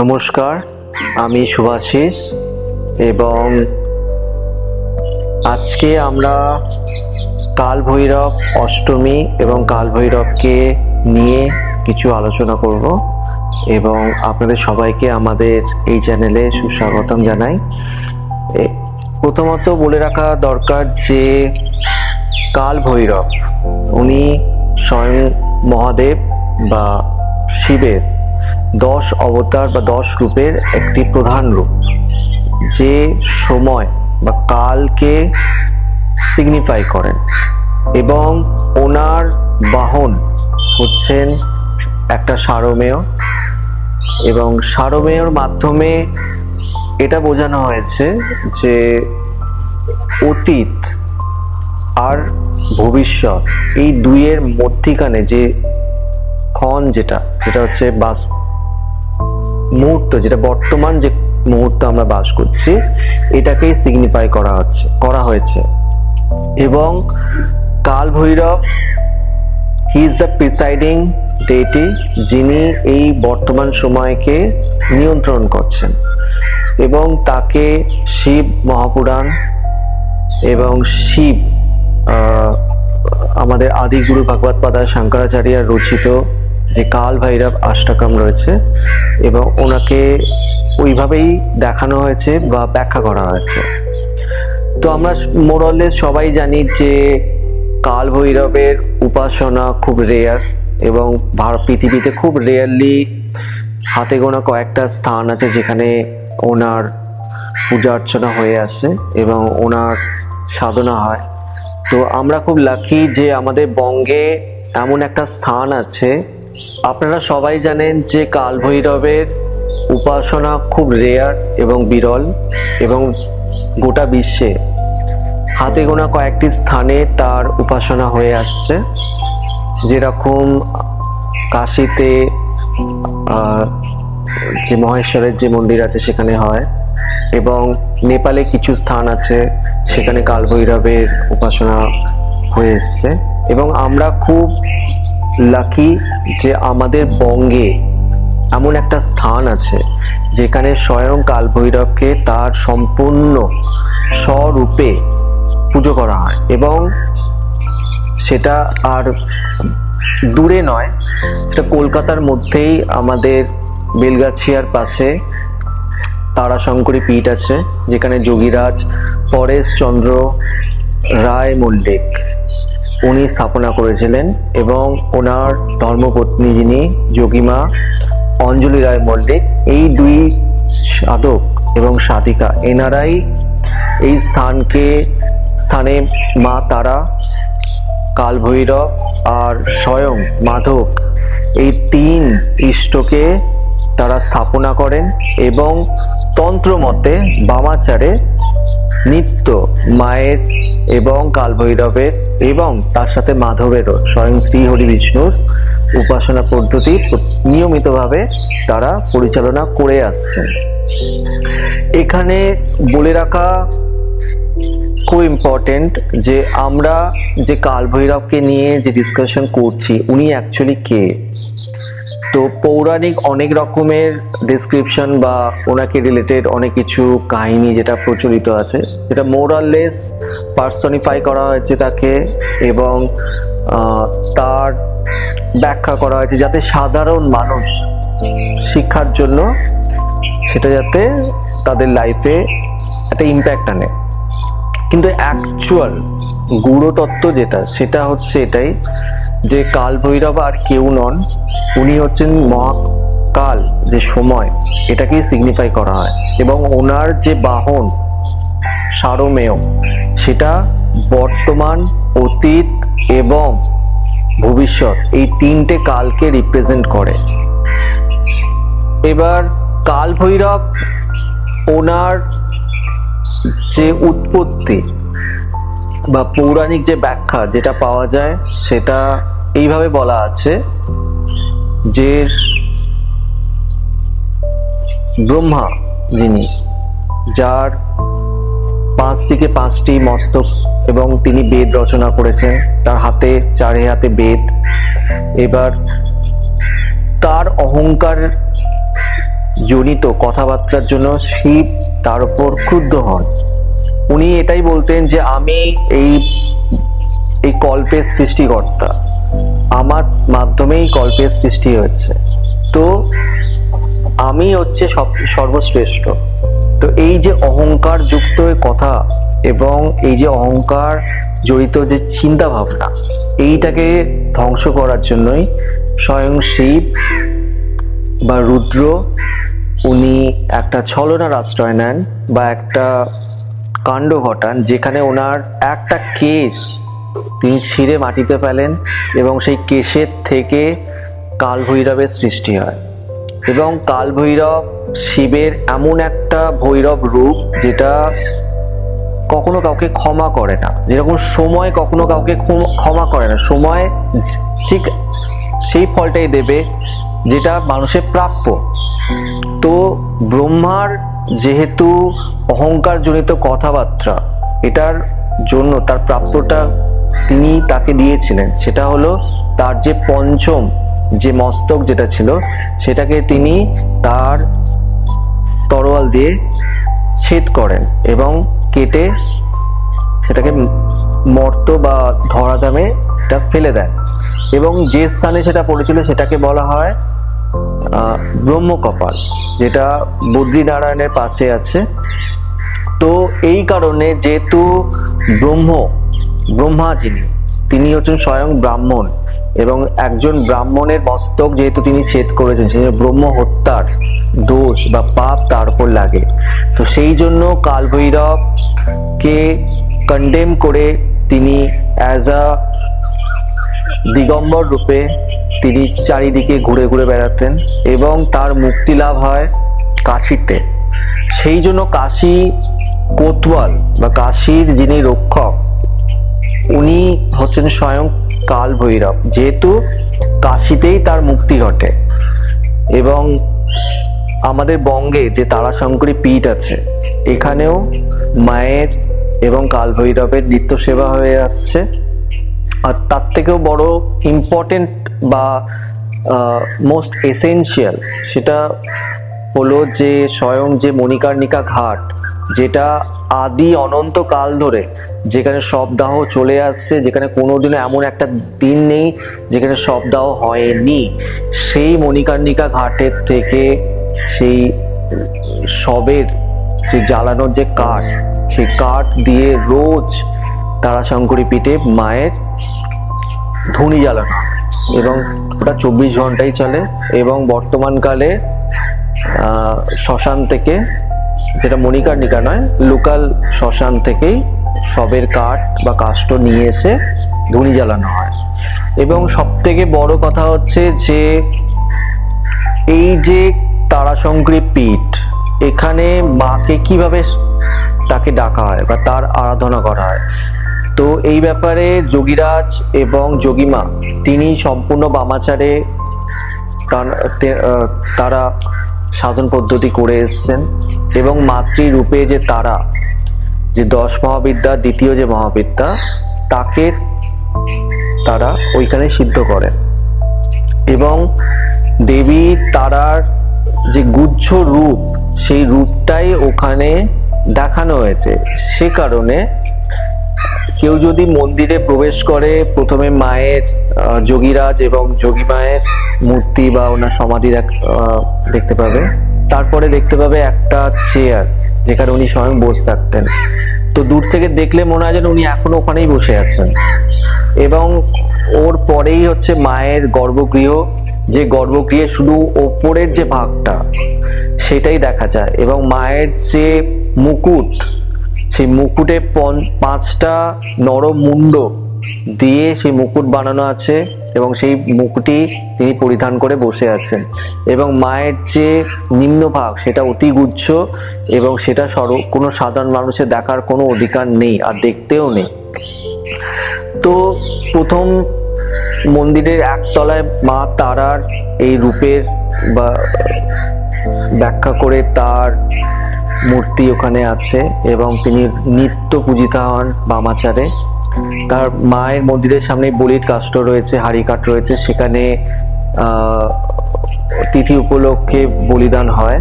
নমস্কার, আমি শুভাশিস এবং আজকে আমরা কাল ভৈরব অষ্টমী এবং কাল ভৈরবকে নিয়ে কিছু আলোচনা করব এবং আপনাদের সবাইকে আমাদের এই চ্যানেলে সুস্বাগতম জানাই। প্রথমত বলে রাখা দরকার যে কাল ভৈরব উনি স্বয়ং মহাদেব বা শিবের দশ অবতার বা দশ রূপের একটি প্রধান রূপ, যে সময় বা কালকে সিগনিফাই করেন এবং ওনার বাহন হচ্ছেন একটা সারমেয় এবং সারমেয়র মাধ্যমে এটা বোঝানো হয়েছে যে অতীত আর ভবিষ্যৎ এই দুইয়ের মধ্যিখানে যে ক্ষণ যেটা, সেটা হচ্ছে বাস মুহূর্ত, যেটা বর্তমান যে মুহূর্ত আমরা বাস করছি, এটাকেই সিগনিফাই করা হচ্ছে, করা হয়েছে। এবং Kaal Bhairav he is the presiding deity যিনি এই বর্তমান সময়কে নিয়ন্ত্রণ করছেন। এবং তাকে শিব মহাপুরাণ এবং শিব আমাদের আদিগুরু ভাগবত পাদা শঙ্করাচার্য রচিত যে কাল ভৈরব অষ্টকম রয়েছে এবং ওনাকে ওইভাবেই দেখানো হয়েছে বা ব্যাখ্যা করা হয়েছে। তো আমরা মোরলে সবাই জানি যে কাল ভৈরবের উপাসনা খুব রেয়ার এবং পৃথিবীতে খুব রেয়ারলি হাতে গোনা কয়েকটা স্থান আছে যেখানে ওনার পূজা অর্চনা হয়ে আসে এবং ওনার সাধনা হয়। তো আমরা খুব লাকি যে আমাদের বঙ্গে এমন একটা স্থান আছে আপনারা সবাই জানেন যে কাল ভৈরবের উপাসনা খুব রেয়ার এবং বিরল এবং গোটা বিশ্বে হাতে গোনা কয়েকটি স্থানে তার উপাসনা হয়ে আসছে। যেরকম কাশিতে যে মহেশ্বরের যে মন্দির আছে সেখানে হয় এবং নেপালে কিছু স্থান আছে সেখানে কালভৈরবের উপাসনা হয়ে এসছে। এবং আমরা খুব লাকি যে আমাদের বঙ্গে এমন একটা স্থান আছে যেখানে স্বয়ং কালভৈরবকে তার সম্পূর্ণ স্বরূপে পুজো করা হয় এবং সেটা আর দূরে নয়, সেটা কলকাতার মধ্যেই আমাদের বেলগাছিয়ার পাশে তারাশঙ্করী পীঠ আছে, যেখানে যোগীরাজ পরেশচন্দ্র রায় মল্লিক উনি স্থাপনা করেছিলেন এবং ওনার ধর্মপত্নী যিনি, যোগীমা অঞ্জলি রায় মল্লিক, এই দুই সাধক এবং সাধিকা, এনারাই এই স্থানকে, স্থানে মা তারা, কালভৈরব আর স্বয়ং মাধব এই তিন ইষ্টকে তারা স্থাপনা করেন এবং তন্ত্রমতে বামাচারে নিত্য, মায়ের এবং কালভৈরবের এবং তার সাথে মাধবেরও স্বয়ং শ্রীহরি বিষ্ণুর উপাসনা পদ্ধতি নিয়মিতভাবে তারা পরিচালনা করে আসছেন। এখানে বলে রাখা খুব ইম্পর্টেন্ট যে আমরা যে কালভৈরবকে নিয়ে যে ডিসকাশন করছি, উনি অ্যাকচুয়ালি কে? তো পৌরাণিক অনেক রকমের ডিসক্রিপশন বা ওনাকে রিলেটেড অনেক কিছু কাহিনী যেটা প্রচলিত আছে। যেটা মোরাললেস পার্সনিফাই করা হয়েছে তাকে এবং তার ব্যাখ্যা করা হয়েছে যাতে সাধারণ মানুষ শিক্ষার জন্য সেটা যাতে তাদের লাইফে একটা ইম্প্যাক্ট আনে। কিন্তু অ্যাকচুয়াল গুরুতত্ত্ব যেটা, সেটা হচ্ছে এটাই যে কাল ভৈরব আর কেউ নন, উনি হচ্ছেন মহাকাল, যে সময়, এটাকেই সিগনিফাই করা হয়। এবং ওনার যে বাহন, সারমেয়, সেটা বর্তমান, অতীত এবং ভবিষ্যৎ, এই তিনটে কালকে রিপ্রেজেন্ট করে। এবার কাল ভৈরব ওনার যে উৎপত্তি বা পৌরাণিক যে ব্যাখ্যা যেটা পাওয়া যায়, সেটা এইভাবে বলা আছে যে ব্রহ্মা যিনি, যার পাঁচ থেকে পাঁচটি মস্তক এবং তিনি বেদ রচনা করেছেন, তার হাতে, চারে হাতে বেদ। এবার তার অহংকার জনিত কথাবার্তার জন্য শিব তার উপর ক্রুদ্ধ হন। উনি এটাই বলতেন যে আমি এই এই কল্পের সৃষ্টিকর্তা। আমার মাধ্যমেই কল্পের সৃষ্টি হয়েছে। তো আমি হচ্ছে সব, সর্বশ্রেষ্ঠ। তো এই যে অহংকার যুক্ত কথা এবং এই যে অহংকার জড়িত যে চিন্তা ভাবনা এইটাকে ধ্বংস করার জন্যই স্বয়ং শিব বা রুদ্র, উনি একটা ছলনার আশ্রয় নেন বা একটা কাণ্ড ঘটান, যেখানে ওনার একটা কেশ তিনি ছিঁড়ে মাটিতে ফেলেন এবং সেই কেশের থেকে কালভৈরবের সৃষ্টি হয়। এবং কালভৈরব শিবের এমন একটা ভৈরব রূপ যেটা কখনো কাউকে ক্ষমা করে না। যেরকম সময় কখনো কাউকে ক্ষম- করে না। সময় ঠিক সেই ফলটাই দেবে যেটা মানুষের প্রাপ্য। তো ব্রহ্মার যেহেতু অহংকারজনিত কথাবার্তা, এটার জন্য তার প্রাপ্যটা তিনি তাকে দিয়েছিলেন। সেটা হলো তার যে পঞ্চম যে মস্তক যেটা ছিল, সেটাকে তিনি তার তরোয়াল দিয়ে ছেদ করেন এবং কেটে সেটাকে মর্ত বা ধরাধামে সেটা ফেলে দেন। এবং যে স্থানে সেটা পড়েছিল, সেটাকে বলা হয় ব্রহ্মকপাল, যেটা বদ্রীনারায়ণের পাশে আছে। তো এই কারণে যেহেতু ব্রহ্ম, ব্রহ্মা যিনি, তিনি হচ্ছেন স্বয়ং ব্রাহ্মণ এবং একজন ব্রাহ্মণের মস্তক যেহেতু তিনি ছেদ করেছেন, সেই ব্রহ্ম হত্যার দোষ বা পাপ তার উপর লাগে। তো সেই জন্য কালভৈরবকে কন্ডেম করে তিনি অ্যাজ আ দিগম্বর রূপে তিনি চারিদিকে ঘুরে ঘুরে বেড়াতেন এবং তার মুক্তি লাভ হয় কাশিতে। সেই জন্য কাশী কোতওয়াল বা কাশীর যিনি রক্ষক, উনি হচ্ছেন স্বয়ং কাল ভৈরব যেহেতু কাশিতেই তার মুক্তি ঘটে এবং আমাদের বঙ্গে যে তারাশঙ্করী পীঠ আছে, এখানেও মায়ের এবং কাল ভৈরবের নিত্য সেবা হয়ে আসছে। আর তার থেকেও বড় ইম্পর্টেন্ট বা মোস্ট এসেনশিয়াল সেটা হলো যে স্বয়ং যে মণিকার্ণিকা ঘাট, যেটা আদি অনন্ত কাল ধরে যেখানে শবদাহ চলে আসছে, যেখানে কোনো কোনোদিনও এমন একটা দিন নেই যেখানে শবদাহ হয়নি। সেই মণিকার্ণিকা ঘাটের থেকে সেই শবের যে জ্বালানোর যে কাঠ, সেই কাঠ দিয়ে রোজ তারাশঙ্করী পিঠে মায়ের ধুনি জ্বালানো। এবং ওটা চব্বিশ ঘন্টাই চলে এবং বর্তমানকালে শ্মশান থেকে, যেটা মণিকর্ণিকা নয়, লোকাল শ্মশান থেকেই সবের কাঠ বা কাষ্ঠ নিয়ে এসে ধুনি জ্বালানো হয় এবং সব থেকে বড় কথা হচ্ছে যে, এই যে তারাশঙ্করী পীঠ, এখানে মাকে কীভাবে তাকে ডাকা হয় বা তার আরাধনা করা হয় তো এই ব্যাপারে যোগীরাজ এবং যোগীমা তিনি সম্পূর্ণ বামাচারে তার- সাধন পদ্ধতি করে এসছেন এবং মাতৃরূপে যে তারা, যে দশ মহাবিদ্যা, দ্বিতীয় যে মহাবিদ্যা, তাকে তারা ওইখানে সিদ্ধ করেন। এবং দেবী তারার যে গুচ্ছ রূপ, সেই রূপটাই ওখানে দেখানো হয়েছে। সে কারণে কেউ যদি মন্দিরে প্রবেশ করে, প্রথমে মায়ের যোগীরাজ এবং যোগী মায়ের মূর্তি বা ওনার সমাধি দেখ- দেখতে পাবে। তারপরে দেখতে পাবে একটা চেয়ার যেখানে উনি স্বয়ং বসে থাকতেন। তো দূর থেকে দেখলে মনে হয় যেন উনি এখনও ওখানেই বসে আছেন। এবং ওর পরেই হচ্ছে মায়ের গর্ভগৃহ, যে গর্ভগৃহে শুধু ওপরের যে ভাগটা, সেটাই দেখা যায়। এবং মায়ের যে মুকুট সেই মুকুটে পাঁচটা নরম মুন্ড দিয়ে সেই মুকুট বানানো আছে এবং সেই মুকুটি তিনি পরিধান করে বসে আছেন। এবং মায়ের যে নিম্নভাগ সেটা অতি গুচ্ছ এবং সেটা সর, কোনো সাধারণ মানুষের দেখার কোনো অধিকার নেই আর দেখতেও নেই। তো প্রথম মন্দিরের একতলায় মা তারার এই রূপের বা ব্যাখ্যা করে তার মূর্তি ওখানে আছে এবং তিনি নিত্য পূজিতা হন বামাচারে। তার মায়ের মন্দিরের সামনে বলির কাষ্ট রয়েছে, হাড়ি কাঠ রয়েছে, সেখানে তিথি উপলক্ষে বলিদান হয়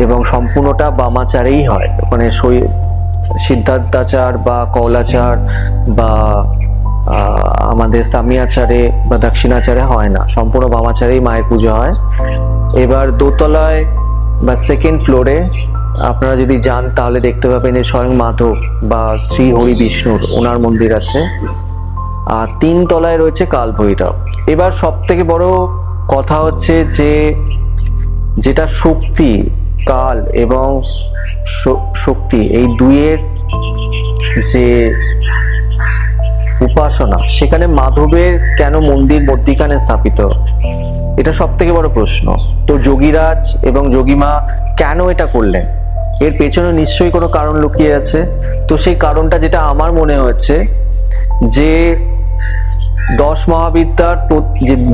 এবং সম্পূর্ণটা বামাচারেই হয়। সই- সিদ্ধার্থাচার বা কৌলাচার বা আমাদের সামিয়াচারে বা দক্ষিণাচারে হয় না। সম্পূর্ণ বামাচারেই মায়ের পুজো হয়। এবার দোতলায় বা সেকেন্ড ফ্লোরে আপনারা যদি যান, তাহলে দেখতে পাবেন যে স্বয়ং মাধব বা শ্রী হরি বিষ্ণুর ওনার মন্দির আছে। আর তিন তলায় রয়েছে কাল ভৈরব এবার সব থেকে বড় কথা হচ্ছে যে, যেটা শক্তি, কাল এবং শক্তি, এই দুইয়ের যে উপাসনা, সেখানে মাধবের কেন মন্দির মধ্যিখানে স্থাপিত? এটা সব থেকে বড় প্রশ্ন। তো যোগীরাজ এবং যোগীমা কেন এটা করলেন? এর পেছনে নিশ্চয়ই কোনো কারণ লুকিয়ে আছে। তো সেই কারণটা যেটা আমার মনে হচ্ছে, যে দশ মহাবিদ্যার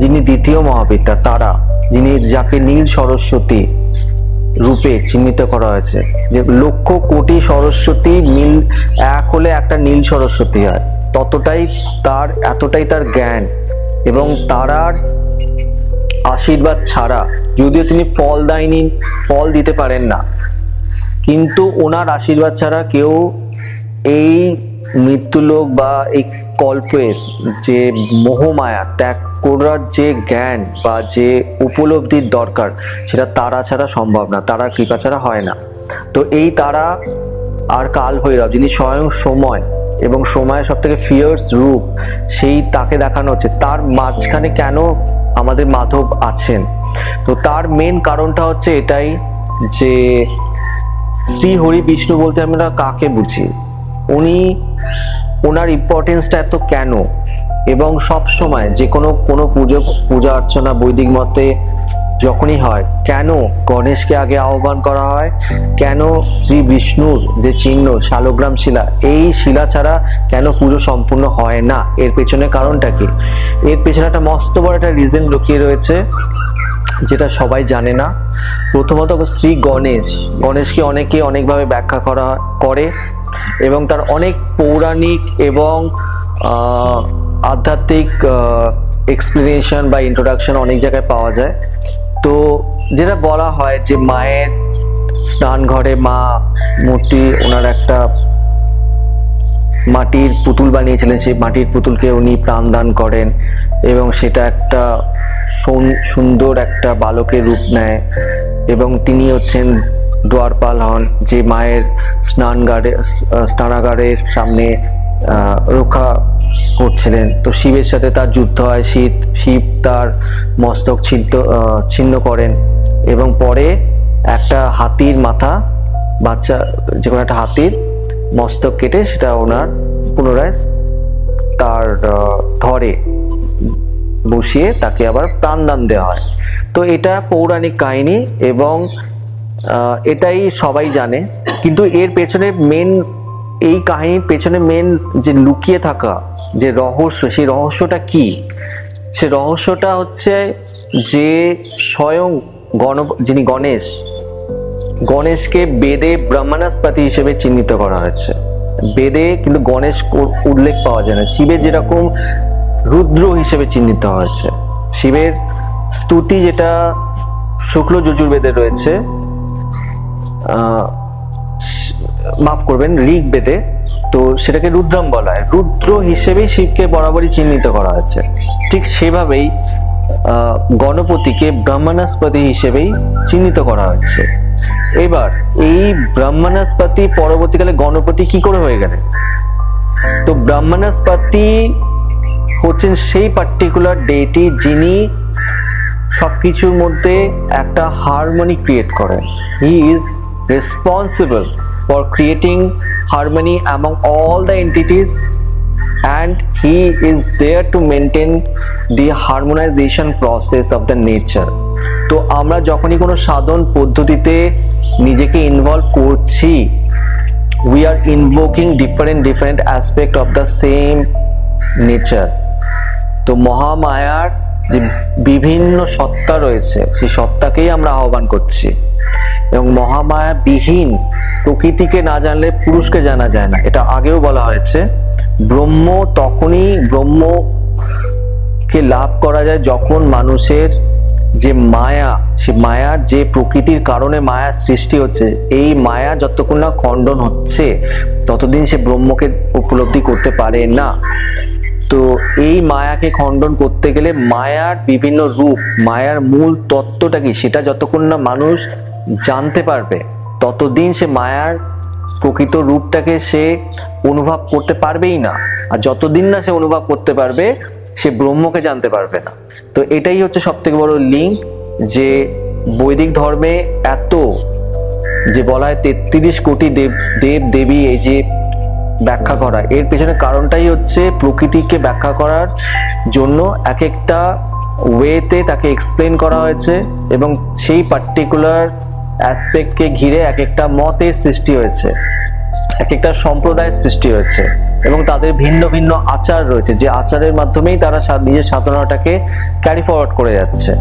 যিনি দ্বিতীয় মহাবিদ্যা, তারা, যিনি যাকে নীল সরস্বতী রূপে চিহ্নিত করা হয়েছে, যে লক্ষ কোটি সরস্বতী নীল, এক হলে একটা নীল সরস্বতী হয়, ততটাই তার, এতটাই তার জ্ঞান এবং তারার আশীর্বাদ ছাড়া, যদিও তিনি ফল দেয়নি, ফল দিতে পারেন না কিন্তু ওনার আশীর্বাদ ছাড়া কেউ এই মৃত্যুলোক বা এই কল্পের যে মোহমায়া ত্যাগ করার যে জ্ঞান বা যে উপলব্ধির দরকার, সেটা তারা ছাড়া সম্ভব না, তারা কৃপা ছাড়া হয় না। তো এই তারা আর কাল ভৈরব যিনি স্বয়ং সময় এবং সময়ের সব থেকে ফিয়ার্স রূপ, সেই তাকে দেখানো হচ্ছে। তার মাঝখানে কেন আমাদের মাধব আছেন? তো তার মেন কারণটা হচ্ছে এটাই যে শ্রী হরি বিষ্ণু বলতে আমরা কাকে বুঝি? উনি ওনার ইম্পর্টেন্সটা এত কেন? এবং সব সময় যে কোনো কোনো পুজো, পূজা অর্চনা বৈদিক মতে যখনই হয়, কেন গণেশকে আগে আহ্বান করা হয়? কেন শ্রী বিষ্ণুর যে চিহ্ন, শালগ্রাম শিলা, এই শিলা ছাড়া কেন পুজো সম্পূর্ণ হয় না? এর পেছনে কারণটা কি? এর পেছনে একটা মস্ত বড় একটা রিজন লুকিয়ে রয়েছে। যেটা সবাই জানে না। প্রথমত শ্রী গণেশ। গণেশকে অনেকে অনেকভাবে ব্যাখ্যা করা, করে এবং তার অনেক পৌরাণিক এবং আধ্যাত্মিক এক্সপ্লেনেশন বা ইন্ট্রোডাকশন অনেক জায়গায় পাওয়া যায়। তো যেটা বলা হয় যে মায়ের স্নান ঘরে মা মূর্তি, ওনার একটা মাটির পুতুল বানিয়েছিলেন সেই মাটির পুতুলকে উনি প্রাণদান করেন এবং সেটা একটা সুন্দর একটা বালকের রূপ নেয় এবং তিনি হচ্ছেন দ্বারপাল হন যে মায়ের স্নানগারে স্নানাগারের সামনে রক্ষা করছিলেন। তো শিবের সাথে তার যুদ্ধ হয় শিব শিব তার মস্তক আহ, ছিন্ন করেন এবং পরে একটা হাতির মাথা বাচ্চা যে কোনো একটা হাতির মস্তক কেটে সেটা ওনার পুনরায় তার ধরে বসিয়ে তাকে আবার প্রাণদান দেওয়া হয়। তো এটা পৌরাণিক কাহিনী এবং এটাই সবাই জানে। কিন্তু এর পেছনে মেন এই কাহিনীর পেছনে মেন যে লুকিয়ে থাকা যে রহস্য, সেই রহস্যটা কি? সে রহস্যটা হচ্ছে যে স্বয়ং গণ, যিনি গণেশ গণেশকে বেদে ব্রহ্মণস্পতি হিসেবে চিহ্নিত করা হয়েছে। বেদে কিন্তু গণেশ উল্লেখ পাওয়া যায় না। শিবের যেরকম রুদ্র হিসেবে চিহ্নিত হয়েছে। শিবের স্তুতি যেটা শুক্ল যজুর্বেদে রয়েছে মাফ করবেন ঋগ বেদে তো সেটাকে রুদ্রম বলা হয়। রুদ্র হিসেবেই শিবকে বরাবরই চিহ্নিত করা হয়েছে। ঠিক সেভাবেই গণপতিকে ব্রহ্মণস্পতি হিসেবেই চিহ্নিত করা হয়েছে। এবার, এই ব্রাহ্মণাসপাতি পরবর্তীকালে গণপতি কি করে হয়ে গেলেন? তো ব্রাহ্মণাসপাতি হচ্ছেন সেই পার্টিকুলার ডেটি যিনি সবকিছুর মধ্যে একটা হারমোনি ক্রিয়েট করেন। He is responsible for creating harmony among all the entities and he is there to maintain the harmonization process of the nature তো আমরা যখনই কোনো সাধন পদ্ধতিতে নিজেকে ইনভলভ করছি we are invoking different different aspect of the same nature তো মহামায়ার যে বিভিন্ন সত্তা রয়েছে সেই সত্তাকেই আমরা আহ্বান করছি এবং মহামায়া বিহীন প্রকৃতিকে না জানলে পুরুষকে জানা যায় না এটা আগেও বলা হয়েছে ব্রহ্ম তখনই ব্রহ্মকে লাভ করা যায় যখন মানুষের যে মায়া, সে মায়ার যে প্রকৃতির কারণে মায়া সৃষ্টি হচ্ছে, এই মায়া যতক্ষণ না খণ্ডন হচ্ছে, ততদিন সে ব্রহ্মকে উপলব্ধি করতে পারে না। তো এই মায়াকে খণ্ডন করতে গেলে মায়ার বিভিন্ন রূপ, মায়ার মূল তত্ত্বটা কি, সেটা যতক্ষণ না মানুষ জানতে পারবে, ততদিন সে মায়ার প্রকৃত রূপটাকে সে অনুভব করতে পারবেই না। আর যতদিন না সে অনুভব করতে পারবে, সে ব্রহ্মকে জানতে পারবে না। তো এটাই হচ্ছে সব থেকে বড় লিঙ্ক যে বৈদিক ধর্মে এত যে বলা হয় তেত্রিশ কোটি দেব দেব দেবী এই যে ব্যাখ্যা করা, এর পেছনে কারণটাই হচ্ছে প্রকৃতিকে ব্যাখ্যা করার জন্য এক একটা ওয়েতে তাকে এক্সপ্লেন করা হয়েছে এবং সেই পার্টিকুলার অ্যাসপেক্টকে ঘিরে এক একটা মতের সৃষ্টি হয়েছে এক একটা সম্প্রদায়ের সৃষ্টি হয়েছে এবং তাদের ভিন্ন ভিন্ন আচার রয়েছে। যে আচারের মাধ্যমেই তারা নিজের সাধনাটাকে ক্যারি ফরওয়ার্ড করে যাচ্ছে।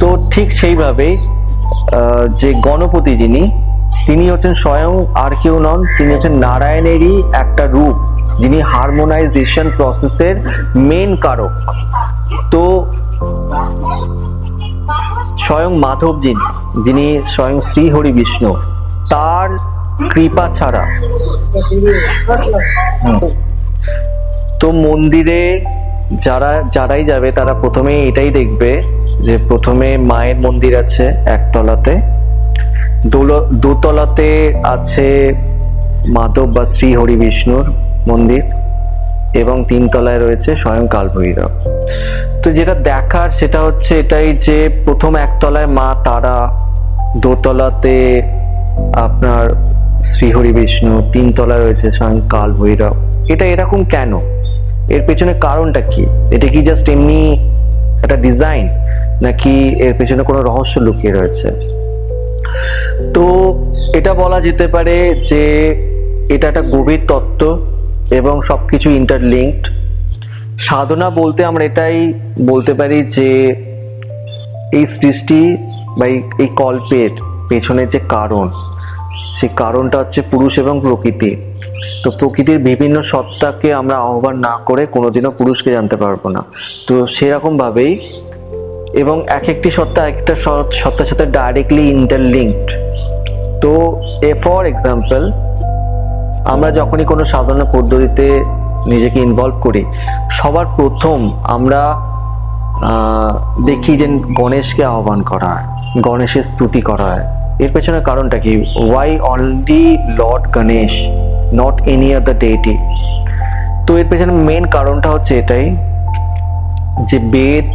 তো ঠিক সেইভাবেই যে গণপতি যিনি, তিনি হচ্ছেন স্বয়ং আর কেউ নন, তিনি হচ্ছেন নারায়ণেরই একটা রূপ, যিনি হারমোনাইজেশন প্রসেসের মেন কারক। তো স্বয়ং মাধব যিনি যিনি স্বয়ং শ্রী হরি বিষ্ণু, তার কৃপা ছাড়া। তো মন্দিরে যারা, যারাই যাবে, তারা প্রথমে এটাই দেখবে যে প্রথমে মায়ের মন্দির আছে একতলাতে। দোতলাতে আছে মাধব বা শ্রী হরি বিষ্ণুর মন্দির এবং তিনতলায় রয়েছে স্বয়ং কালভৈরব। তো যেটা দেখার সেটা হচ্ছে এটাই যে প্রথম একতলায় মা, তারা দোতলাতে আপনার শ্রীহরি বিষ্ণু, তিনতলায় রয়েছে স্বয়ং কালভৈরব এটা এরকম কেন? এর পেছনে কারণটা কি? এটা কি জাস্ট এমনি একটা ডিজাইন নাকি এর পেছনে কোনো রহস্য লুকিয়ে রয়েছে? তো এটা বলা যেতে পারে যে এটা একটা গভীর তত্ত্ব এবং সব সবকিছু ইন্টারলিঙ্কড সাধনা বলতে আমরা এটাই বলতে পারি যে এই সৃষ্টি বা এই- কল্পের পেছনের যে কারণ, সেই কারণটা হচ্ছে পুরুষ এবং প্রকৃতি। তো প্রকৃতির বিভিন্ন সত্তাকে আমরা আহ্বান না করে কোনোদিনও পুরুষকে জানতে পারব না। তো সেরকমভাবেই এবং এক একটি সত্তা একটা সত্তার সাথে ডাইরেক্টলি ইন্টারলিঙ্কড তো এ ফর এক্সাম্পল আমরা যখনই কোনো সাধনা পদ্ধতিতে নিজেকে ইনভলভ করি, সবার প্রথম আমরা দেখি যে গণেশকে আহ্বান করা। হয় গণেশের স্তুতি করা হয়। এর পেছনে কারণটা কি? Why only lord Ganesh not any other deity তো এর পেছনে মেন কারণটা হচ্ছে এটাই যে বেদ,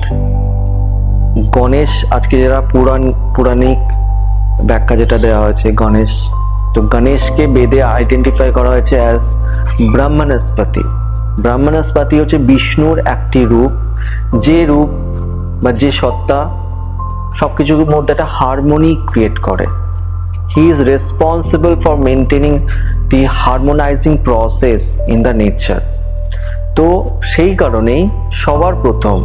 গণেশ, আজকে যারা পুরাণ, পুরাণিক ব্যাখ্যা যেটা দেওয়া হয়েছে গণেশ, তো গণেশকে বেদে আইডেন্টিফাই করা হয়েছে অ্যাজ ব্রাহ্মণস্পতি। ব্রাহ্মণস্পতি হচ্ছে বিষ্ণুর একটি রূপ, যে রূপ বা যে সত্তা সব কিছুর মধ্যে একটা হারমোনি ক্রিয়েট করে। He is responsible for maintaining the harmonising process in the nature তো সেই কারণেই সবার প্রথম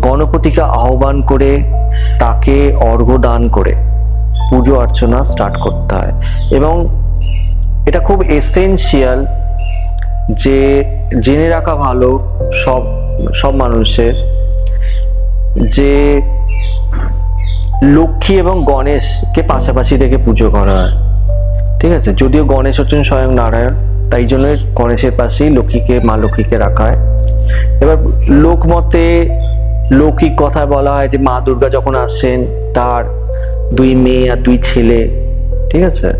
গণপতিকে আহ্বান করে তাকে অর্ঘ্য দান করে পুজো অর্চনা স্টার্ট করতে হয়। এবং এটা খুব এসেনশিয়াল যে জেনে রাখা ভালো সব সব মানুষের যে লক্ষ্মী এবং গণেশকে পাশাপাশি রেখে পুজো করা হয়। ঠিক আছে? যদিও গণেশ হচ্ছেন স্বয়ং নারায়ণ, তাই জন্য গণেশের পাশেই লক্ষ্মীকে, মা লক্ষ্মীকে রাখা হয়। এবার লোকমতে লৌকিক কথায় বলা হয় যে মা দুর্গা যখন আসছেন তার দুই মেয়ে আর দুই ছেলে, ঠিক আছে?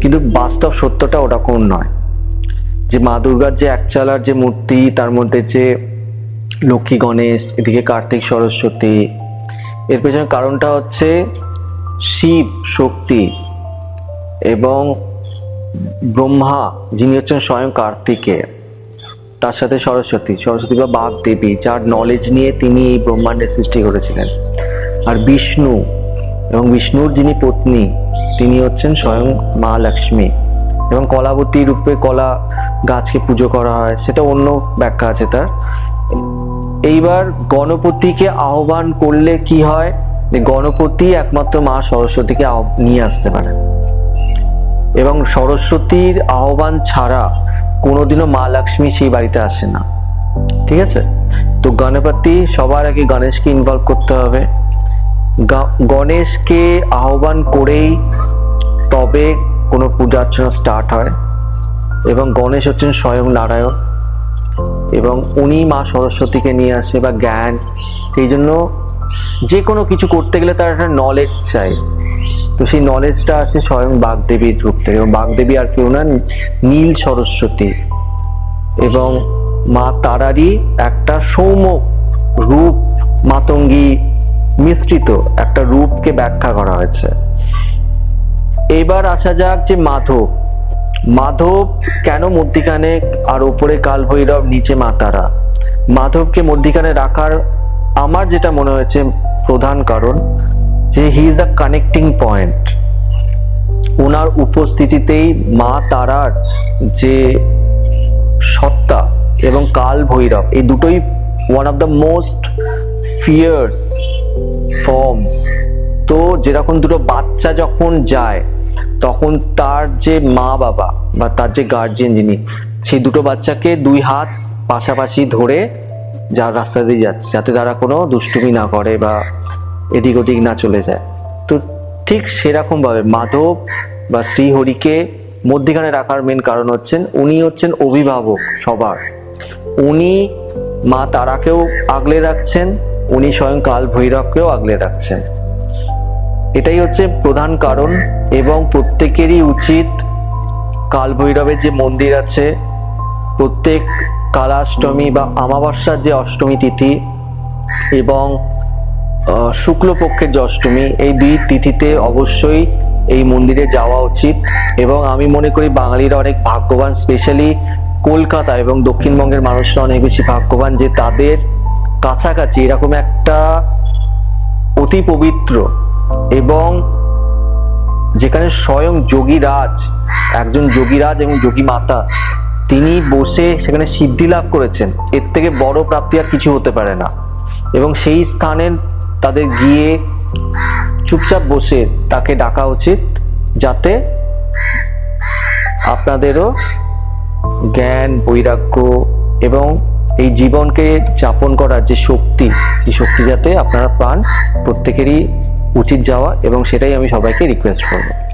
কিন্তু বাস্তব সত্যটা ওরকম নয়। যে মা দুর্গার যে একচালার যে মূর্তি, তার মধ্যে যে লক্ষ্মী, গণেশ, এদিকে কার্তিক, সরস্বতী। এর পেছনে কারণটা হচ্ছে শিব শক্তি এবং ব্রহ্মা, যিনি হচ্ছেন স্বয়ং কার্তিকে তার সাথে সরস্বতী। সরস্বতী বা বাঘ দেবী, যার নলেজ নিয়ে তিনি এই ব্রহ্মাণ্ডের সৃষ্টি করেছিলেন। আর বিষ্ণু এবং বিষ্ণুর যিনি পত্নী, তিনি হচ্ছেন স্বয়ং মা লক্ষ্মী। এবং কলাবতী রূপে কলা গাছকে পুজো করা হয়, সেটা অন্য ব্যাখ্যা আছে তার। এইবার গণপতিকে আহ্বান করলে কি হয়? গণপতি একমাত্র মা সরস্বতীকে নিয়ে আসতে পারে। এবং সরস্বতীর আহ্বান ছাড়া কোনোদিনও মা লক্ষ্মী সেই বাড়িতে আসে না। ঠিক আছে? তো গণপতি সবার আগে গণেশকে ইনভলভ করতে হবে। গণেশকে আহ্বান করেই তবে কোনো পূজা অর্চনা স্টার্ট হয়। এবং গণেশ হচ্ছেন স্বয়ং নারায়ণ। এবং উনি মা সরস্বতীকে নিয়ে আসে বা জ্ঞান। সেই জন্য যে কোনো কিছু করতে গেলে তার একটা নলেজ চাই। তো সেই নলেজটা আসে স্বয়ং বাগদেবীর রূপ থেকে। এবং বাগদেবী আর কেউ না, নীল সরস্বতী। এবং মা তারারই একটা সৌম্য রূপ, মাতঙ্গী মিশ্রিত একটা রূপকে ব্যাখ্যা করা হয়েছে। এবার আসা যাক যে মাধব। মাধব কেন মধ্যিখানে আর ওপরে কালভৈরব, নিচে মাতারা মাধবকে মধ্যিখানে রাখার আমার যেটা মনে হয়েছে প্রধান কারণ, যে he is the connecting point ওনার উপস্থিতিতেই মা তারার যে সত্তা এবং কাল ভৈরব এই দুটোই one of the most fierce forms তো যেরকম দুটো বাচ্চা যখন যায় তখন তার যে মা বাবা বা তার যে গার্জিয়ান যিনি, সেই দুটো বাচ্চাকে দুই হাত পাশাপাশি ধরে যার রাস্তা দিয়ে যাচ্ছে, যাতে তারা কোনো দুষ্টুমি না করে বা এদিক ওদিক না চলে যায়। তো ঠিক সেরকমভাবে মাধব বা শ্রীহরিকে মধ্যিখানে রাখার মেন কারণ হচ্ছেন, উনি হচ্ছেন অভিভাবক সবার। উনি মা তারাকেও আগলে রাখছেন, উনি স্বয়ং কাল ভৈরবকেও আগলে রাখছেন। এটাই হচ্ছে প্রধান কারণ এবং প্রত্যেকেরই উচিত কাল ভৈরবের যে মন্দির আছে, প্রত্যেক কালাষ্টমী বা আমাবস্যার যে অষ্টমী তিথি এবং শুক্লপক্ষের যে অষ্টমী, এই দুই তিথিতে অবশ্যই এই মন্দিরে যাওয়া উচিত এবং আমি মনে করি বাঙালিরা অনেক ভাগ্যবান স্পেশালি কলকাতা এবং দক্ষিণবঙ্গের মানুষরা অনেক বেশি ভাগ্যবান যে তাদের কাছাকাছি এরকম একটা অতি পবিত্র এবং যেখানে স্বয়ং যোগীরাজ, একজন যোগীরাজ এবং যোগী মাতা তিনি বসে সেখানে সিদ্ধি লাভ করেছেন। এর থেকে বড় প্রাপ্তি আর কিছু হতে পারে না। এবং সেই স্থানে তাদের গিয়ে চুপচাপ বসে তাকে ডাকা উচিত, যাতে আপনাদেরও জ্ঞান, বৈরাগ্য এবং এই জীবনকে যাপন করার যে শক্তি, এই শক্তি যাতে আপনারা পান প্রত্যেকেরই উচিত যাওয়া এবং সেটাই আমি সবাইকে রিকোয়েস্ট করব।